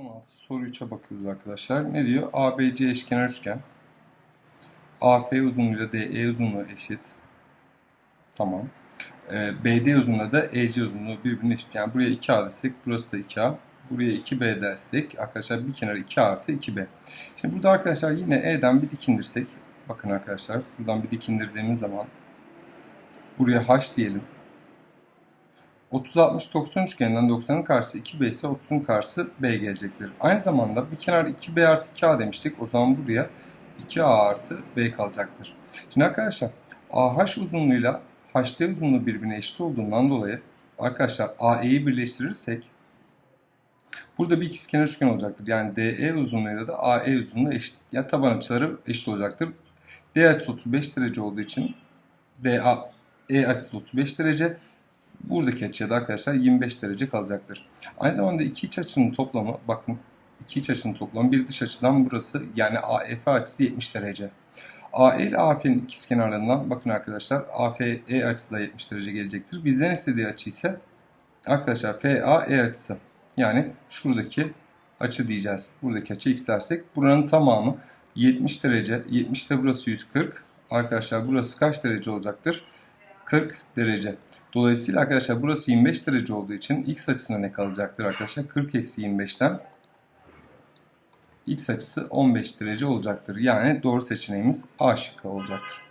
16 soru 3'e bakıyoruz arkadaşlar. Ne diyor? ABC eşkenar üçgen. AF uzunluğuyla DE uzunluğu eşit. Tamam. Ee, BD uzunluğu da EC uzunluğu birbirine eşit. Yani buraya 2A desek burası da 2A. Buraya 2B dersek arkadaşlar bir kenar 2 artı 2B. Şimdi burada arkadaşlar yine E'den bir dik indirsek. Bakın arkadaşlar buradan bir dik indirdiğimiz zaman buraya H diyelim. 30-60-90 üçgeninden 90'ın karşısı 2B ise 30'un karşısı B gelecektir. Aynı zamanda bir kenar 2B artı 2A demiştik. O zaman buraya 2A artı B kalacaktır. Şimdi arkadaşlar AH uzunluğuyla HD uzunluğu birbirine eşit olduğundan dolayı arkadaşlar AE'yi birleştirirsek burada bir ikizkenar üçgen olacaktır. Yani DE uzunluğuyla da AE uzunluğu eşit. Yani taban açıları eşit olacaktır. D açısı 35 derece olduğu için DA E açısı 35 derece. Buradaki açıya da arkadaşlar 25 derece kalacaktır. Aynı zamanda iki iç açının toplamı bakın iki iç açının toplamı bir dış açıdan burası yani AF açısı 70 derece. AE ile AF'nin ikizkenarlarından bakın arkadaşlar AFE açısı da 70 derece gelecektir. Bizden istediği açı ise arkadaşlar FAE açısı. Yani şuradaki açı diyeceğiz. Buradaki açı x dersek buranın tamamı 70 derece. 70 de burası 140. Arkadaşlar burası kaç derece olacaktır? 40 derece. Dolayısıyla arkadaşlar burası 25 derece olduğu için x açısına ne kalacaktır arkadaşlar? 40 eksi 25'ten x açısı 15 derece olacaktır. Yani doğru seçeneğimiz A şıkkı olacaktır.